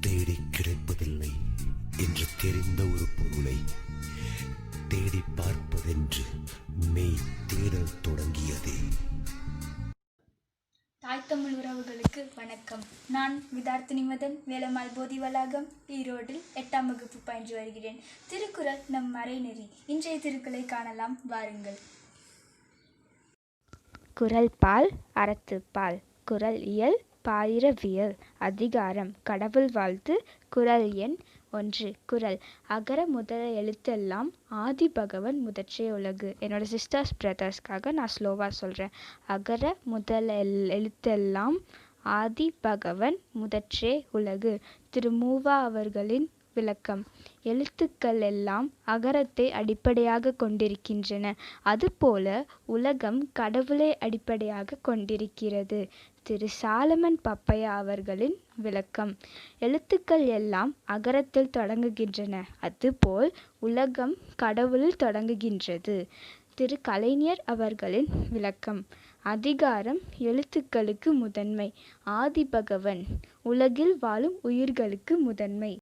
தேடி கிடைப்பதில்லை என்று தெரிந்த ஒரு பொருளை தேடி பார்ப்பதென்று மெய் தேடல் தொடங்கியதே. தாய் தமிழ் உறவுகளுக்கு வணக்கம். நான் விதார்த்தினி மதன் வேலம்மாள் போதி வளாகம் ஈரோடில் எட்டாம் வகுப்பு பயின்று வருகிறேன். திருக்குறள் நம் மறைநெறி இன்றைய திருக்குறளை காணலாம். வாருங்கள். குறள் பால் அறத்துப்பால் குறள் இயல் பாயிரவியல் அதிகாரம். கடவுள் வாழ்த்து குறள் எண் ஒன்று. குறள் அகர முதல எழுத்தெல்லாம் ஆதி பகவன் முதற்றே உலகு. என்னோட சிஸ்டர்ஸ் பிரதர்ஸ்க்காக நான் ஸ்லோவாக சொல்கிறேன் அகர முதல எல்- எழுத்தெல்லாம் ஆதி பகவன் முதற்றே உலகு. திரு மூவா அவர்களின் விளக்கம். எழுத்துக்கள் எல்லாம் அகரத்தை அடிப்படையாக கொண்டிருக்கின்றன. அதுபோல உலகம் கடவுளை அடிப்படையாக கொண்டிருக்கிறது. திரு. சாலமன் பப்பையா அவர்களின் விளக்கம். எழுத்துக்கள் எல்லாம் அகரத்தில் தொடங்குகின்றன. அதுபோல் உலகம் கடவுளில் தொடங்குகின்றது. திரு. கலைஞர் அவர்களின் விளக்கம். அதிகாரம் எழுத்துக்களுக்கு முதன்மை. ஆதிபகவன் உலகில் வாழும் உயிர்களுக்கு முதன்மை.